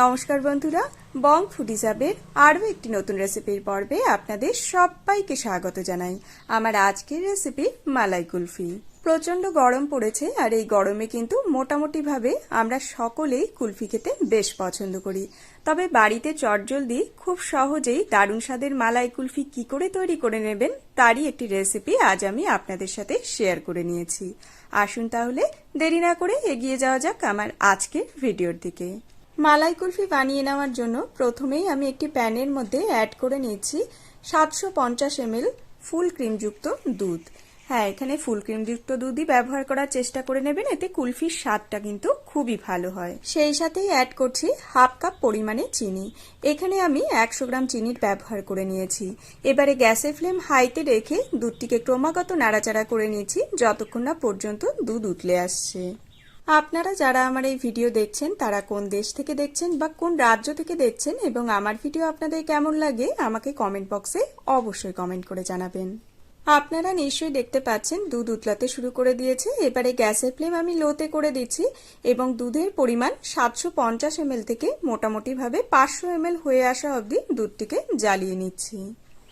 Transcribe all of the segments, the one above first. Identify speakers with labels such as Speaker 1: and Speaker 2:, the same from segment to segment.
Speaker 1: নমস্কার বন্ধুরা, বং ফুড হিসাবের আরও একটি নতুন রেসিপির পর্বে আপনাদের সবাইকে স্বাগত জানাই। আমার আজকের রেসিপি মালাই কুলফি। প্রচণ্ড গরম পড়েছে আর এই গরমে কিন্তু মোটামুটিভাবে আমরা সকলেই কুলফি খেতে বেশ পছন্দ করি। তবে বাড়িতে চটজলদি খুব সহজেই দারুণ স্বাদের মালাই কুলফি কি করে তৈরি করে নেবেন তারই একটি রেসিপি আজ আমি আপনাদের সাথে শেয়ার করে নিয়েছি। আসুন তাহলে দেরি না করে এগিয়ে যাওয়া যাক আমার আজকের ভিডিওর দিকে। মালাই কুলফি বানিয়ে নেওয়ার জন্য প্রথমেই আমি একটি প্যানের মধ্যে অ্যাড করে নিয়েছি সাতশো পঞ্চাশ এমএল ফুল ক্রিমযুক্ত দুধ। হ্যাঁ এখানে ফুল ক্রিমযুক্ত দুধই ব্যবহার করার চেষ্টা করে নেবেন, এতে কুলফির স্বাদটা কিন্তু খুবই ভালো হয়। সেই সাথেই অ্যাড করছি হাফ কাপ পরিমাণে চিনি। এখানে আমি একশো গ্রাম চিনির ব্যবহার করে নিয়েছি। এবারে গ্যাসের ফ্লেম হাইতে রেখে দুধটিকে ক্রমাগত নাড়াচাড়া করে নিয়েছি, যতক্ষণ না পর্যন্ত দুধ উতলে আসছে। আপনারা যারা আমার এই ভিডিও দেখছেন, তারা কোন দেশ থেকে দেখছেন বা কোন রাজ্য থেকে দেখছেন এবং আমার ভিডিও আপনাদের কেমন লাগে, আমাকে কমেন্ট বক্সে অবশ্যই কমেন্ট করে জানাবেন। আপনারা নিশ্চয়ই দেখতে পাচ্ছেন, দুধ উতলাতে শুরু করে দিয়েছে। এবারে গ্যাসের ফ্লেম আমি লোতে করে দিচ্ছি এবং দুধের পরিমাণ সাতশো পঞ্চাশ এমএল থেকে মোটামুটিভাবে পাঁচশো এমএল হয়ে আসা অবধি দুধটিকে জ্বালিয়ে নিচ্ছি।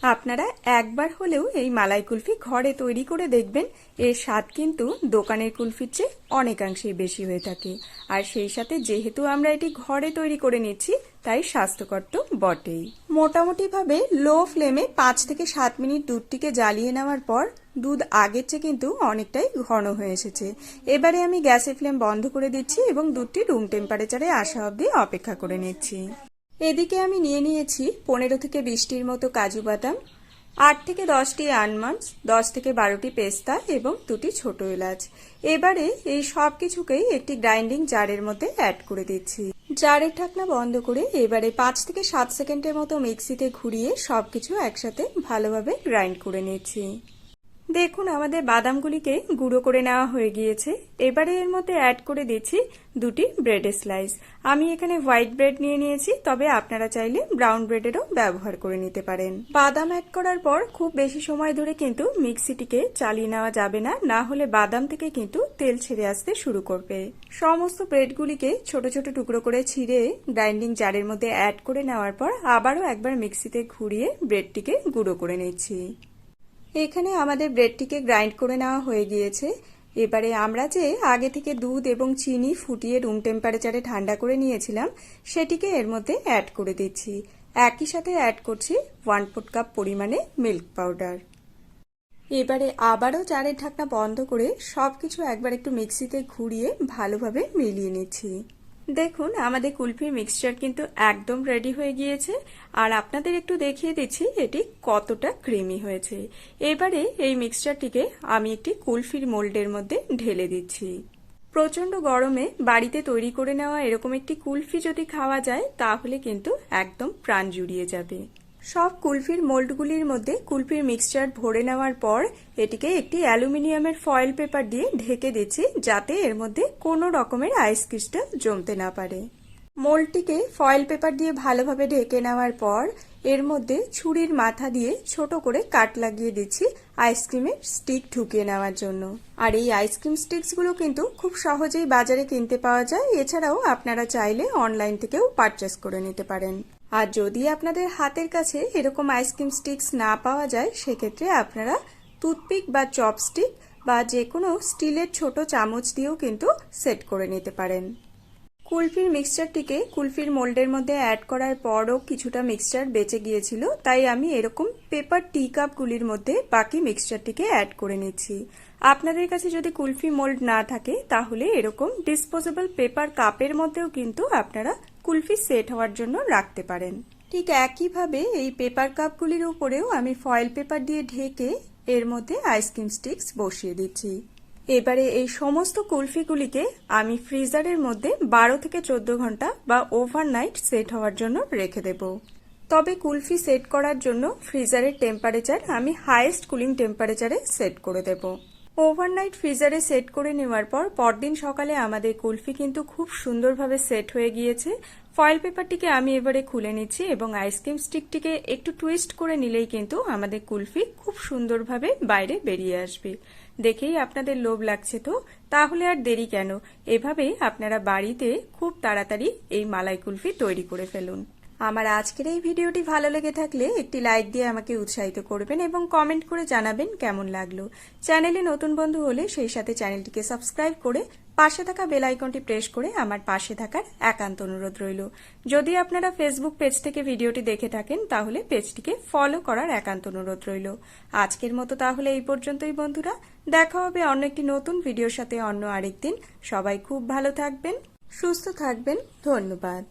Speaker 1: আপনারা একবার হলেও এই মালাই কুলফি ঘরে তৈরি করে দেখবেন। এর স্বাদ কিন্তু দোকানের কুলফির চেয়ে অনেকাংশেই বেশি হয়ে থাকে। আর সেই সাথে যেহেতু আমরা এটি ঘরে তৈরি করে নিচ্ছি, তাই স্বাস্থ্যকর তো বটেই। মোটামুটিভাবে লো ফ্লেমে পাঁচ থেকে সাত মিনিট দুধটিকে জ্বালিয়ে নেওয়ার পর দুধ আগের চেয়ে কিন্তু অনেকটাই ঘন হয়ে এসেছে। এবারে আমি গ্যাসের ফ্লেম বন্ধ করে দিচ্ছি এবং দুধটি রুম টেম্পারেচারে আসা অবধি অপেক্ষা করে নিচ্ছি। এদিকে আমি নিয়ে নিয়েছি পনেরো থেকে বিশটির মতো কাজু বাদাম, আট থেকে দশটি আনমান্স দশ থেকে বারোটি পেস্তা এবং দুটি ছোট এলাচ। এবারে এই সব কিছুকেই একটি গ্রাইন্ডিং জারের মধ্যে অ্যাড করে দিচ্ছি। জারের ঢাকনা বন্ধ করে এবারে পাঁচ থেকে সাত সেকেন্ডের মতো মিক্সিতে ঘুরিয়ে সবকিছু একসাথে ভালোভাবে গ্রাইন্ড করে নিচ্ছি। দেখুন, আমাদের বাদামগুলিকে গুঁড়ো করে নেওয়া হয়ে গিয়েছে। এবারে এর মধ্যে অ্যাড করে দিচ্ছি দুটি ব্রেডের স্লাইস আমি এখানে হোয়াইট ব্রেড নিয়ে নিয়েছি, তবে আপনারা চাইলে ব্রাউন ব্রেডেরও ব্যবহার করে নিতে পারেন। বাদাম অ্যাড করার পর খুব বেশি সময় ধরে কিন্তু মিক্সিটিকে চালিয়ে নেওয়া যাবে না না হলে বাদাম থেকে কিন্তু তেল ছেড়ে আসতে শুরু করবে। সমস্ত ব্রেডগুলিকে ছোট ছোট টুকরো করে ছিঁড়ে গ্রাইন্ডিং জারের মধ্যে অ্যাড করে নেওয়ার পর আবারও একবার মিক্সিতে ঘুরিয়ে ব্রেডটিকে গুঁড়ো করে নিচ্ছি। এখানে আমাদের ব্রেডটিকে গ্রাইন্ড করে নেওয়া হয়ে গিয়েছে। এবারে আমরা যে আগে থেকে দুধ এবং চিনি ফুটিয়ে রুম টেম্পারেচারে ঠান্ডা করে নিয়েছিলাম, সেটিকে এর মধ্যে অ্যাড করে দিচ্ছি। একই সাথে অ্যাড করছি ওয়ান ফোর্থ কাপ পরিমাণে মিল্ক পাউডার এবারে আবারও চারের ঢাকনা বন্ধ করে সব কিছু একবার একটু মিক্সিতে ঘুরিয়ে ভালোভাবে মিলিয়ে নিচ্ছি। দেখুন, আমাদের কুলফির মিক্সচার কিন্তু একদম রেডি হয়ে গিয়েছে। আর আপনাদের একটু দেখিয়ে দিচ্ছি, এটি কতটা ক্রিমি হয়েছে। এবারে এই মিক্সচারটিকে আমি একটি কুলফির মোল্ডের মধ্যে ঢেলে দিচ্ছি। প্রচণ্ড গরমে বাড়িতে তৈরি করে নেওয়া এরকম একটি কুলফি যদি খাওয়া যায়, তাহলে কিন্তু একদম প্রাণ জুড়িয়ে যাবে। সব কুলফির মোল্ডগুলির মধ্যে কুলফির মিক্সচার ভরে নেওয়ার পর এটিকে একটি অ্যালুমিনিয়ামের ফয়েল পেপার দিয়ে ঢেকে দিচ্ছি যাতে এর মধ্যে কোনো রকমের আইস ক্রিস্টাল জমতে না পারে। মোল্ডটিকে ফয়েল পেপার দিয়ে ভালোভাবে ঢেকে নেওয়ার পর এর মধ্যে ছুরির মাথা দিয়ে ছোট করে কাট লাগিয়ে দিচ্ছি আইসক্রিমের স্টিক ঢুকিয়ে নেওয়ার জন্য। আর এই আইসক্রিম স্টিক্সগুলো কিন্তু খুব সহজেই বাজারে কিনতে পাওয়া যায়। এছাড়াও আপনারা চাইলে অনলাইন থেকেও পারচেস করে নিতে পারেন। আর যদি আপনাদের হাতের কাছে এরকম আইসক্রিম স্টিক্স না পাওয়া যায়, সেক্ষেত্রে আপনারা টুথপিক বা চপস্টিক বা যে কোনো স্টিলের ছোট চামচ দিয়েও কিন্তু সেট করে নিতে পারেন। কুলফির মিক্সচারটিকে কুলফির মোল্ডের মধ্যে অ্যাড করার পরও কিছুটা মিক্সচার বেঁচে গিয়েছিল, তাই আমি এরকম পেপার টি কাপগুলির মধ্যে বাকি মিক্সচারটিকে অ্যাড করে নিচ্ছি। আপনাদের কাছে যদি কুলফি মোল্ড না থাকে, তাহলে এরকম ডিসপোজেবল পেপার কাপের মধ্যেও কিন্তু আপনারা কুলফি সেট হওয়ার জন্য রাখতে পারেন। ঠিক একইভাবে এই পেপার কাপগুলির উপরেও আমি ফয়েল পেপার দিয়ে ঢেকে এর মধ্যে আইসক্রিম স্টিক্স বসিয়ে দিচ্ছি। এবারে এই সমস্ত কুলফিগুলিকে আমি ফ্রিজারের মধ্যে বারো থেকে চোদ্দ ঘণ্টা বা ওভারনাইট সেট হওয়ার জন্য রেখে দেব। তবে কুলফি সেট করার জন্য ফ্রিজারের টেম্পারেচার আমি হাইয়েস্ট কুলিং টেম্পারেচারে সেট করে দেব। ওভারনাইট ফ্রিজারে সেট করে নেওয়ার পর পরদিন সকালে আমাদের কুলফি কিন্তু খুব সুন্দরভাবে সেট হয়ে গিয়েছে। ফয়েল পেপারটিকে আমি এবারে খুলে নিচ্ছি এবং আইসক্রিম স্টিকটিকে একটু টুইস্ট করে নিলেই কিন্তু আমাদের কুলফি খুব সুন্দরভাবে বাইরে বেরিয়ে আসবে। দেখেই আপনাদের লোভ লাগছে তো? তাহলে আর দেরি কেন? এভাবেই আপনারা বাড়িতে খুব তাড়াতাড়ি এই মালাই কুলফি তৈরি করে ফেলুন। আমার আজকের এই ভিডিওটি ভালো লেগে থাকলে একটি লাইক দিয়ে আমাকে উৎসাহিত করবেন এবং কমেন্ট করে জানাবেন কেমন লাগল। চ্যানেলে নতুন বন্ধু হলে সেই সাথে চ্যানেলটিকে সাবস্ক্রাইব করে পাশে থাকা বেল আইকনটি প্রেস করে আমার পাশে থাকার একান্ত অনুরোধ রইল। যদি আপনারা ফেসবুক পেজ থেকে ভিডিওটি দেখে থাকেন, তাহলে পেজটিকে ফলো করার একান্ত অনুরোধ রইল। আজকের মতো তাহলে এই পর্যন্তই বন্ধুরা। দেখা হবে অন্য একটি নতুন ভিডিওর সাথে অন্য আরেকদিন। সবাই খুব ভালো থাকবেন, সুস্থ থাকবেন। ধন্যবাদ।